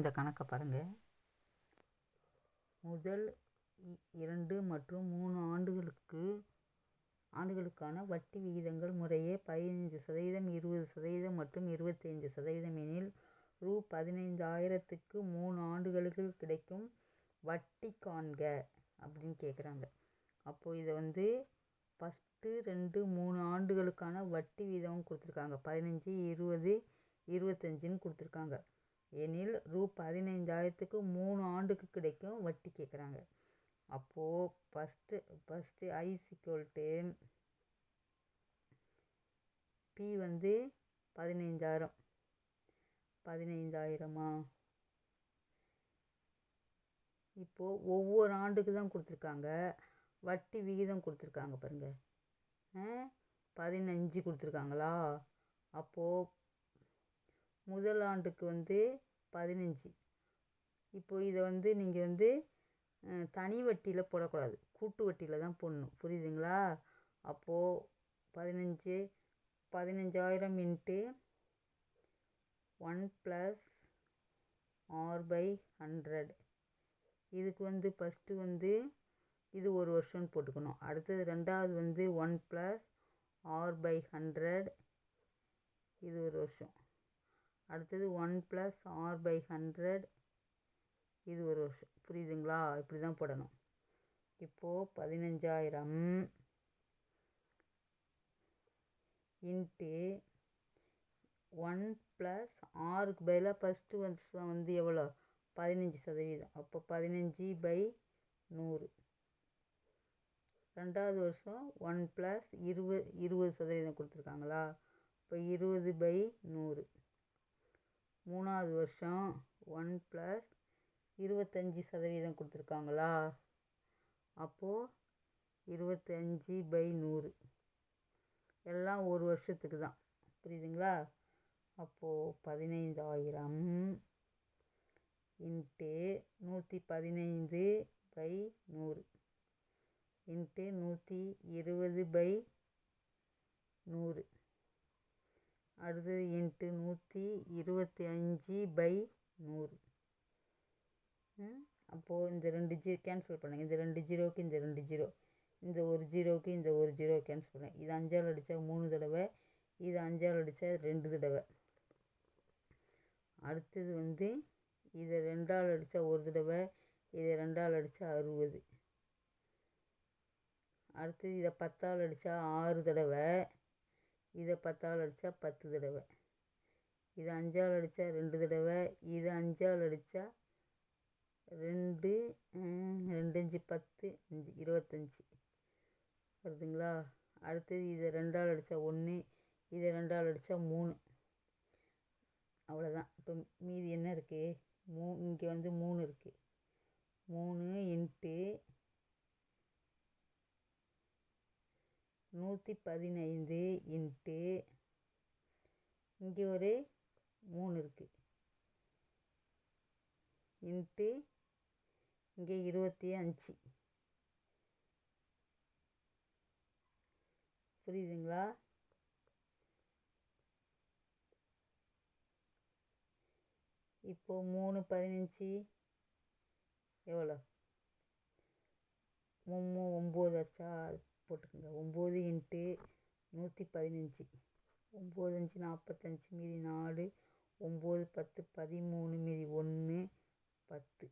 இந்த கணக்கை பாருங்கள் முதல் இ- இரண்டு மற்றும் மூணு ஆண்டுகளுக்கு ஆண்டுகளுக்கான வட்டி விகிதங்கள் முறையே பதினைஞ்சு சதவீதம் இருபது சதவீதம் மற்றும் இருபத்தைந்து சதவீதம் எனில் ரூ பதினைந்தாயிரத்துக்கு மூணு ஆண்டுகளுக்கு கிடைக்கும் வட்டி காண்க அப்படின்னு கேட்குறாங்க அப்போது இதை வந்து ஃபஸ்ட்டு ரெண்டு மூணு ஆண்டுகளுக்கான வட்டி வீதம் கொடுத்துருக்காங்க. பதினஞ்சு இருபது இருபத்தஞ்சின்னு கொடுத்துருக்காங்க. எனில் ரூ பதினைஞ்சாயிரத்துக்கு மூணு ஆண்டுக்கு கிடைக்கும் வட்டி கேட்குறாங்க. அப்போது ஃபஸ்ட்டு ஃபஸ்ட்டு ஐ சிக்வல்ட்டு பி வந்து பதினைஞ்சாயிரம் பதினைஞ்சாயிரமா இப்போது ஒவ்வொரு ஆண்டுக்கு தான் கொடுத்துருக்காங்க. வட்டி விகிதம் கொடுத்துருக்காங்க பாருங்கள் பதினஞ்சு கொடுத்துருக்காங்களா? அப்போது முதல் ஆண்டுக்கு வந்து பதினஞ்சு. இப்போ இதை வந்து நீங்கள் வந்து தனி வட்டியில் போடக்கூடாது. கூட்டு வட்டியில் தான் போடணும். புரியுதுங்களா? அப்போது பதினஞ்சு பதினஞ்சாயிரம் into one plus R by hundred. இதுக்கு வந்து ஃபஸ்ட்டு வந்து இது ஒரு வருஷம்னு போட்டுக்கணும். அடுத்தது ரெண்டாவது வந்து one plus R by hundred. இது ஒரு வருஷம். அடுத்தது one plus R by hundred. இது ஒரு வருஷம். புரியுதுங்களா? இப்படி தான் போடணும். இப்போது பதினஞ்சாயிரம் இன்ட்டு ஒன் ப்ளஸ் ஆறுக்கு பதிலாக ஃபஸ்ட்டு வந்து வந்து எவ்வளோ? பதினஞ்சு சதவீதம். அப்போ பதினஞ்சு பை நூறு. ரெண்டாவது வருஷம் ஒன் ப்ளஸ் இருபது இருபது சதவீதம் கொடுத்துருக்காங்களா? இப்போ இருபது பை நூறு. மூணாவது வருஷம் ஒன் ப்ளஸ் இருபத்தஞ்சி சதவீதம் கொடுத்துருக்காங்களா? அப்போது இருபத்தஞ்சி பை நூறு. எல்லாம் ஒரு வருஷத்துக்கு தான். புரியுதுங்களா? அப்போது பதினைந்தாயிரம் இன்ட்டு நூற்றி பதினைந்து பை நூறு. இன்ட்டு நூற்றி இருபது பை நூறு. அடுத்தது இன்ட்டு நூற்றி இருபத்தி அஞ்சு பை நூறு. அப்போது இந்த ரெண்டு ஜீரோ கேன்சல் பண்ணுங்க. இந்த ரெண்டு ஜீரோவுக்கு இந்த ரெண்டு ஜீரோ. இந்த ஒரு ஜீரோவுக்கு இந்த ஒரு ஜீரோ கேன்சல் பண்ணேன் இது அஞ்சால் அடித்தா மூணு தடவை. இது அஞ்சால் அடித்தா ரெண்டு தடவை. அடுத்தது வந்து இதை ரெண்டால் அடித்தா ஒரு தடவை. இதை ரெண்டால் அடித்தா அறுபது. அடுத்தது இதை பத்தால் அடித்தா ஆறு தடவை. இதை பத்தால் அடித்தா பத்து தடவை. இது அஞ்சால் அடித்தா ரெண்டு தடவை. இது அஞ்சால் அடித்தா ரெண்டு ரெண்டு அஞ்சு பத்து அஞ்சு இருபத்தஞ்சி. வருதுங்களா? அடுத்தது இதை ரெண்டால் அடித்தா ஒன்று இதை ரெண்டால் அடித்தா மூணு. அவ்வளோதான். இப்போ மீதி என்ன இருக்குது மூ இங்கே வந்து மூணு இருக்குது மூணு இன்ட்டு நூற்றி பதினைந்து இன்ட்டு இங்கே ஒரு மூணு இருக்குது இன்ட்டு இங்கே இருபத்தி அஞ்சு. புரியுதுங்களா? இப்போது மூணு பதினஞ்சு எவ்வளோ மும்மு ஒம்பது லட்சம் போட்டுக்கோங்க. ஒம்பது இன்ட்டு நூற்றி பதினஞ்சு. ஒம்பது அஞ்சு நாற்பத்தஞ்சு மீதி நாலு. ஒம்பது பத்து பதிமூணு மீதி ஒன்று பத்து.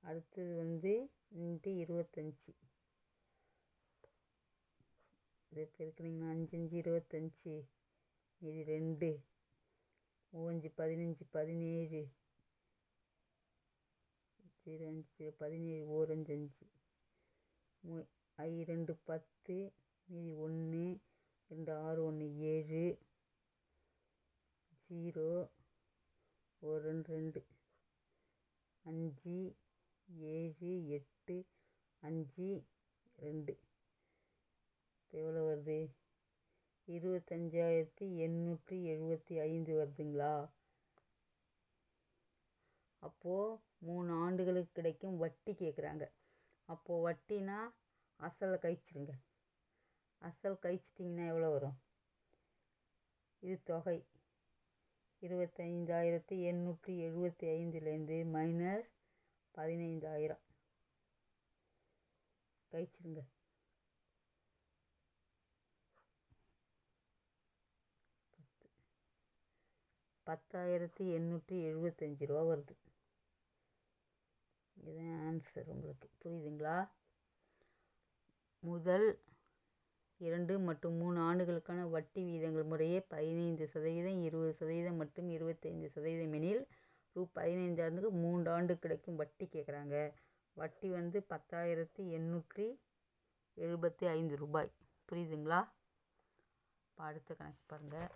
அடுத்தது வந்து இன்ட்டு இருபத்தஞ்சி. இதை பெருக்குனீங்கன்னா அஞ்சு அஞ்சு இருபத்தஞ்சி. மீதி ரெண்டு. மூவஞ்சு பதினஞ்சு பதினேழு. சரி அஞ்சு பதினேழு ஓரஞ்சு அஞ்சு மூ ஐ ரெண்டு பத்து மீதி ஒன்று ரெண்டு ஆறு ஒன்று ஏழு ஜீரோ ஒரு ரெண்டு ரெண்டு. அஞ்சு ஏழு எட்டு அஞ்சு ரெண்டு. இப்போ எவ்வளோ வருது? இருபத்தஞ்சாயிரத்தி எண்ணூற்றி எழுபத்தி ஐந்து வருதுங்களா? அப்போது மூணு ஆண்டுகளுக்கு கிடைக்கும் வட்டி கேட்குறாங்க அப்போது வட்டினா அசலை கழிச்சிருங்க. அசல் கழிச்சிட்டிங்கன்னா எவ்வளோ வரும்? இது தொகை. இருபத்தைந்தாயிரத்தி எண்ணூற்றி எழுபத்தி ஐந்துலேருந்து மைனஸ் பதினைந்தாயிரம். கழிச்சிருங்க. பத்தாயிரத்தி எண்ணூற்றி எழுபத்தஞ்சி ரூபா வருது. இதுதான் ஆன்சர் உங்களுக்கு. புரியுதுங்களா? முதல் இரண்டு மற்றும் மூணு ஆண்டுகளுக்கான வட்டி வீதங்கள் முறையே பதினைந்து சதவீதம் இருபது சதவீதம் மற்றும் இருபத்தைந்து சதவீதம் எனில் ரூ. பதினைந்தாயிரத்துக்கு மூன்று ஆண்டு கிடைக்கும் வட்டி கேட்குறாங்க. வட்டி வந்து பத்தாயிரத்தி எண்ணூற்றி எழுபத்தி ஐந்து ரூபாய். புரியுதுங்களா? அடுத்த கணக்கு பாருங்கள்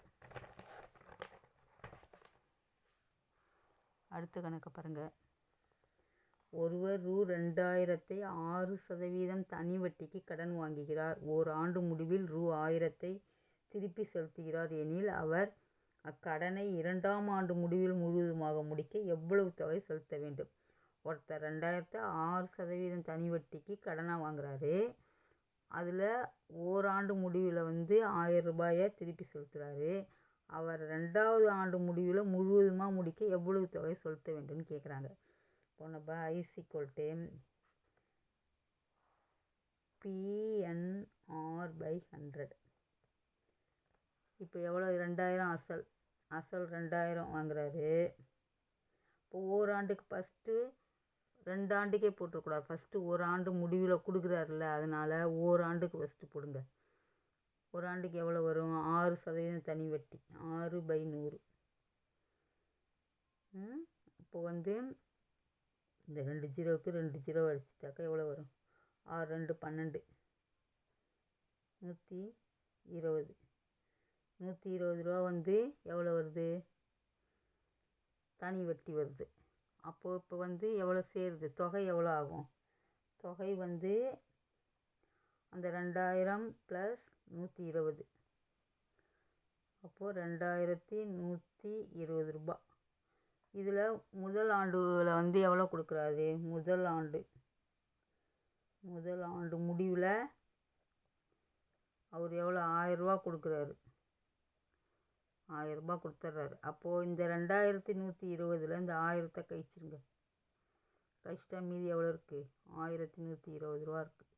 அடுத்த கணக்கை பாருங்கள் ஒருவர் ரூ. ரெண்டாயிரத்தை ஆறு சதவீதம் தனி வட்டிக்கு கடன் வாங்குகிறார். ஓர் ஆண்டு முடிவில் ரூ. ஆயிரத்தை திருப்பி செலுத்துகிறார் எனில் அவர் அக்கடனை இரண்டாம் ஆண்டு முடிவில் முழுவதுமாக முடிக்க எவ்வளவு தொகை செலுத்த வேண்டும்? ஒருத்தர் ரெண்டாயிரத்தை ஆறு சதவீதம் தனி வட்டிக்கு கடனாக வாங்குறாரு. அதில் ஓராண்டு முடிவில் வந்து ஆயிரம் ரூபாயை திருப்பி செலுத்துகிறாரு அவர் ரெண்டாவது ஆண்டு முடிவில் முழுவதுமாக முடிக்க எவ்வளவு தொகை செலுத்த வேண்டும்னு கேட்குறாங்க இப்போ நம்ம is equal to PNR by hundred இப்போ எவ்வளோ ரெண்டாயிரம் அசல். அசல் ரெண்டாயிரம் வாங்குறாரு. இப்போ ஓராண்டுக்கு ஃபஸ்ட்டு ரெண்டு ஆண்டுக்கே போட்டுக்கூடாது ஃபஸ்ட்டு ஒரு ஆண்டு முடிவில் கொடுக்குறாருல்ல அதனால் ஓராண்டுக்கு ஃபஸ்ட்டு போடுங்க. ஒரு ஆண்டுக்கு எவ்வளோ வரும்? ஆறு சதவீதம் தனி வட்டி. ஆறு பை நூறு. இப்போ வந்து இந்த ரெண்டு ஜீரோவுக்கு ரெண்டு ஜீரோ அடிச்சிட்டாக்கா எவ்வளோ வரும்? ஆறு ரெண்டு பன்னெண்டு. நூற்றி இருபது. நூற்றி இருபது ரூபா வந்து எவ்வளோ வருது? தனி வட்டி வருது. அப்போது இப்போ வந்து எவ்வளோ சேருது? தொகை எவ்வளோ ஆகும்? தொகை வந்து அந்த ரெண்டாயிரம் ப்ளஸ் நூற்றி இருபது. அப்போது ரெண்டாயிரத்தி நூற்றி இருபது ரூபா. இதில் முதல் ஆண்டில் வந்து எவ்வளோ கொடுக்குறாரு? முதல் ஆண்டு. முதல் ஆண்டு முடிவில் அவர் எவ்வளோ ஆயரூபா கொடுக்குறாரு. ஆயரூபா கொடுத்துட்றாரு அப்போது இந்த ரெண்டாயிரத்தி நூற்றி இருபதில் இந்த ஆயிரத்தை கழிச்சிருங்க. கழிச்சிட்டா மீதி எவ்வளோ இருக்குது ஆயிரத்தி நூற்றி இருபது ரூபா இருக்குது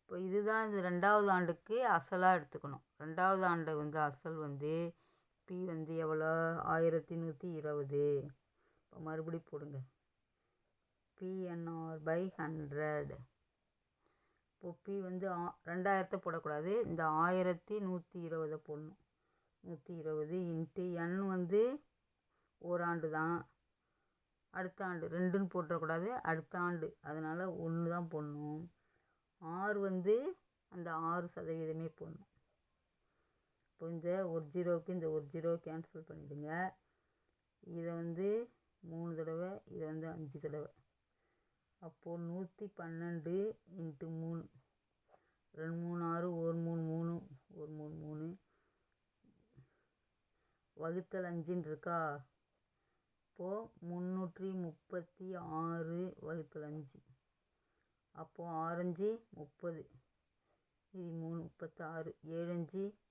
இப்போ இதுதான் இந்த ரெண்டாவது ஆண்டுக்கு அசலாக எடுத்துக்கணும். ரெண்டாவது ஆண்டு வந்து அசல் வந்து பி வந்து எவ்வளோ? ஆயிரத்தி நூற்றி இருபது. இப்போ மறுபடி போடுங்க. PNR by hundred. இப்போ பி வந்து ஆ ரெண்டாயிரத்தை போடக்கூடாது. இந்த ஆயிரத்தி நூற்றி இருபதை போடணும். நூற்றி இருபது இன்ட்டு என் வந்து ஓராண்டு தான். அடுத்த ஆண்டு ரெண்டுன்னு போட்டுறக்கூடாது. அடுத்த ஆண்டு. அதனால் ஒன்று தான் போடணும். ஆறு வந்து அந்த ஆறு சதவீதமே போடணும். இப்போ இந்த ஒரு ஜீரோவுக்கு இந்த ஒரு ஜீரோ கேன்சல் பண்ணிவிடுங்க இதை வந்து மூணு தடவை இதை வந்து அஞ்சு தடவை. அப்போது நூற்றி பன்னெண்டு இன்ட்டு மூணு. ரெண்டு மூணு ஆறு ஒரு மூணு மூணு ஒரு மூணு மூணு. வகுத்தல் அஞ்சுன்னு இருக்கா? இப்போது முந்நூற்றி முப்பத்தி ஆறு வகுத்தல் அஞ்சு. அப்போது ஆரஞ்சு முப்பது. இது மூணு முப்பத்தாறு. ஏழஞ்சு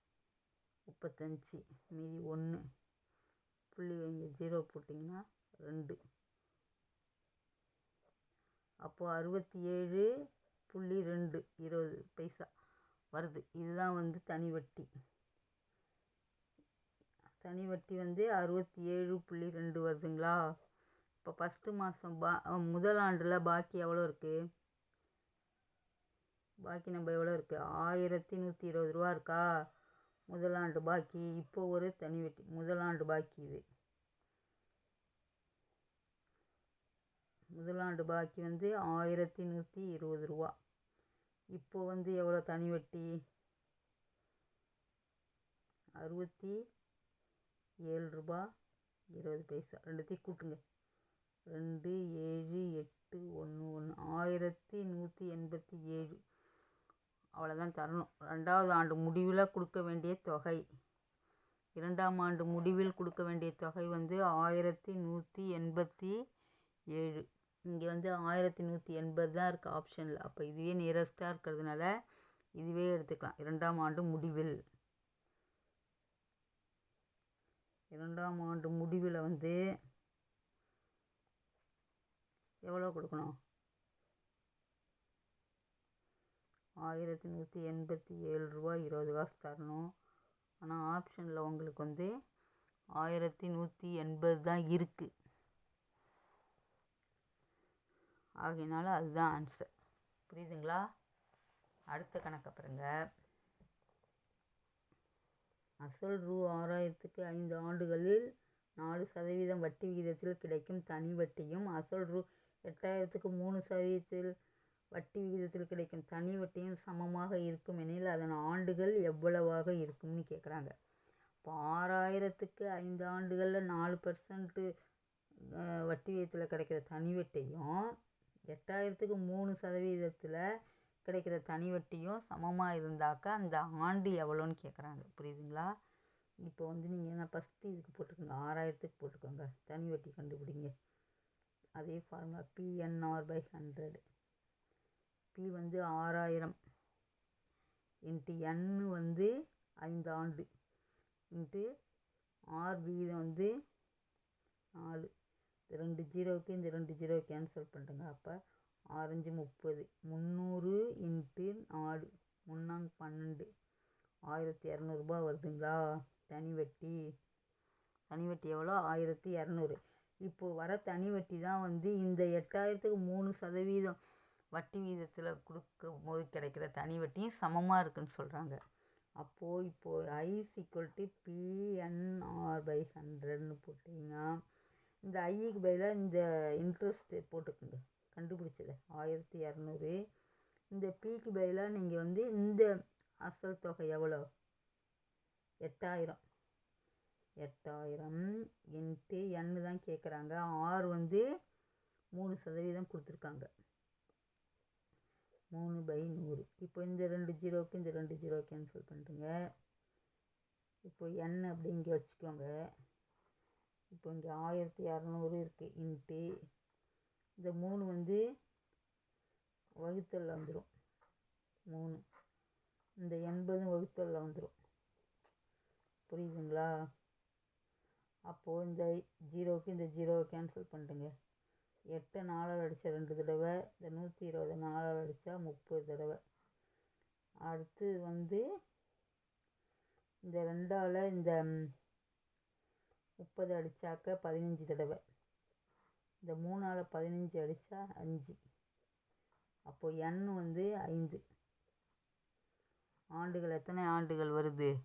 முப்பத்தஞ்சு மீதி ஒன்று புள்ளி வைங்க ஜீரோ போட்டிங்கன்னா ரெண்டு. அப்போது அறுபத்தி ஏழு புள்ளி ரெண்டு இருபது பைசா வருது. இதுதான் வந்து தனி வட்டி. தனி வட்டி வந்து அறுபத்தி ஏழு புள்ளி ரெண்டு வருதுங்களா? இப்போ ஃபஸ்ட்டு மாதம் பா முதல் ஆண்டில் பாக்கி எவ்வளோ இருக்குது பாக்கி நம்ம எவ்வளோ இருக்குது ஆயிரத்தி நூற்றி இருபது ரூபா இருக்கா? முதலாண்டு பாக்கி இப்போ ஒரு தனி வட்டி முதலாண்டு பாக்கி இது. முதலாண்டு பாக்கி வந்து ஆயிரத்தி நூற்றி இருபது ரூபா. இப்போ வந்து எவ்வளோ தனி வட்டி? அறுபத்தி ஏழு ரூபா இருபது பைசா. ரெண்டுத்தையும் கூட்டுங்க. ரெண்டு ஏழு எட்டு ஒன்று ஒன்று. ஆயிரத்தி நூற்றி எண்பத்தி ஏழு. அவ்வளோதான் தரணும். ரெண்டாவது ஆண்டு முடிவில் கொடுக்க வேண்டிய தொகை. இரண்டாம் ஆண்டு முடிவில் கொடுக்க வேண்டிய தொகை வந்து ஆயிரத்தி நூற்றி எண்பத்தி ஏழு. இங்கே வந்து ஆயிரத்தி நூற்றி எண்பது தான் இருக்குது ஆப்ஷனில் அப்போ இதுவே நியரஸ்ட்டாக இருக்கிறதுனால இதுவே எடுத்துக்கலாம். இரண்டாம் ஆண்டு முடிவில். இரண்டாம் ஆண்டு முடிவில் வந்து எவ்வளோ கொடுக்கணும்? ஆயிரத்தி நூற்றி எண்பத்தி ஏழு ரூபா இருபது காசு தரணும். ஆனால் ஆப்ஷனில் உங்களுக்கு வந்து ஆயிரத்தி நூற்றி எண்பது தான் இருக்குது ஆகையினால அதுதான் ஆன்சர் புரியுதுங்களா? அடுத்த கணக்கை பாருங்க. அசல் ரூ ஆறாயிரத்துக்கு ஐந்து ஆண்டுகளில் நாலு சதவீதம் வட்டி விகிதத்தில் கிடைக்கும் தனி வட்டியும் அசல் ரூ எட்டாயிரத்துக்கு மூணு சதவீதத்தில் வட்டி விகிதத்தில் கிடைக்கும் தனி வட்டியும் சமமாக இருக்கும் எனில் அதன் ஆண்டுகள் எவ்வளவாக இருக்கும்னு கேட்குறாங்க இப்போ ஆறாயிரத்துக்கு ஐந்து ஆண்டுகளில் நாலு பர்சன்ட்டு வட்டி விகிதத்தில் கிடைக்கிற தனி வட்டியும் எட்டாயிரத்துக்கு மூணு சதவீதத்தில் கிடைக்கிற தனி வட்டியும் சமமாக இருந்தாக்கா அந்த ஆண்டு எவ்வளோன்னு கேட்குறாங்க புரியுதுங்களா? இப்போ வந்து நீங்கள் என்ன ஃபஸ்ட்டு இதுக்கு போட்டுக்கோங்க ஆறாயிரத்துக்கு போட்டுக்கோங்க. தனி வட்டி கண்டுபிடிங்க. அதே formula PNR by hundred P வந்து ஆறாயிரம். இன்ட்டு என் வந்து ஐந்து ஆண்டு இன்ட்டு ஆர் வீதம் வந்து நாலு. இந்த ரெண்டு ஜீரோவுக்கு இந்த ரெண்டு ஜீரோ கேன்சல் பண்ணுறேங்க அப்போ ஆரஞ்சு முப்பது. முந்நூறு இன்ட்டு நாலு. முன்னாங்க பன்னெண்டு. ஆயிரத்தி இரநூறுபா வருதுங்களா? தனி வட்டி. தனி வட்டி எவ்வளோ? ஆயிரத்தி இரநூறு. இப்போது வர தனி வட்டி தான் வந்து இந்த எட்டாயிரத்துக்கு மூணு சதவீதம். வட்டி வீதத்தில் கொடுக்கும் போது கிடைக்கிற தனி வட்டியும் சமமாக இருக்குன்னு சொல்கிறாங்க அப்போது இப்போது is equal to PNR by ஹண்ட்ரட்னு போட்டிங்கன்னா இந்த ஐக்கு பதிலாக இந்த இன்ட்ரெஸ்ட்டு போட்டுக்கோங்க. கண்டுபிடிச்சது. ஆயிரத்தி இரநூறு இந்த பிக்கு பதிலாக நீங்கள் வந்து இந்த அசல் தொகை எவ்வளோ? எட்டாயிரம். எட்டாயிரம் இன்ட்டு என்னு தான் கேட்குறாங்க ஆர் வந்து மூணு சதவீதம் கொடுத்துருக்காங்க. மூணு பை நூறு. இப்போ இந்த ரெண்டு ஜீரோவுக்கு இந்த ரெண்டு ஜீரோ கேன்சல் பண்ணிட்டுங்க. இப்போ என் அப்படி இங்கே வச்சுக்கோங்க. இப்போ இங்கே ஆயிரத்தி இரநூறு இருக்குது இன்ட்டு இந்த மூணு வந்து வகுத்தலில் வந்துடும் மூணு. இந்த எண்பதும் வகுத்தலில் வந்துடும் புரியுதுங்களா? அப்போது இந்த ஜீரோவுக்கு இந்த ஜீரோவை கேன்சல் பண்ணிட்டுங்க. எட்டு நாலால் அடித்தா ரெண்டு தடவை இந்த நூற்றி இருபது நாலால் அடித்தா முப்பது தடவை. அடுத்து வந்து இந்த ரெண்டால் இந்த முப்பது அடித்தாக்க பதினஞ்சு தடவை. இந்த மூணால் பதினஞ்சு அடித்தா அஞ்சு. அப்போது எண் வந்து ஐந்து. ஆண்டுகள் எத்தனை ஆண்டுகள் வருது?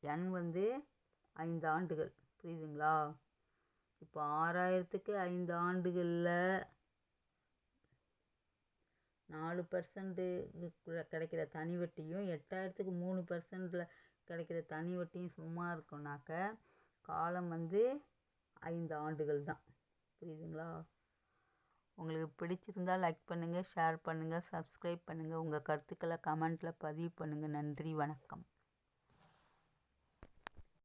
எண் வந்து ஐந்து ஆண்டுகள். புரியுதுங்களா? இப்போ ஆறாயிரத்துக்கு ஐந்து ஆண்டுகளில் நாலு பர்சன்ட்டு கிடைக்கிற தனி வட்டியும் எட்டாயிரத்துக்கு மூணு பர்சன்டில் கிடைக்கிற தனி வட்டியும் சும்மா இருக்கும்னாக்க காலம் வந்து ஐந்து ஆண்டுகள் தான். புரியுதுங்களா? உங்களுக்கு பிடிச்சிருந்தால் லைக் பண்ணுங்கள் ஷேர் பண்ணுங்கள் சப்ஸ்கிரைப் பண்ணுங்கள் உங்கள் கருத்துக்களை கமெண்ட்டில் பதிவு பண்ணுங்கள் நன்றி வணக்கம்.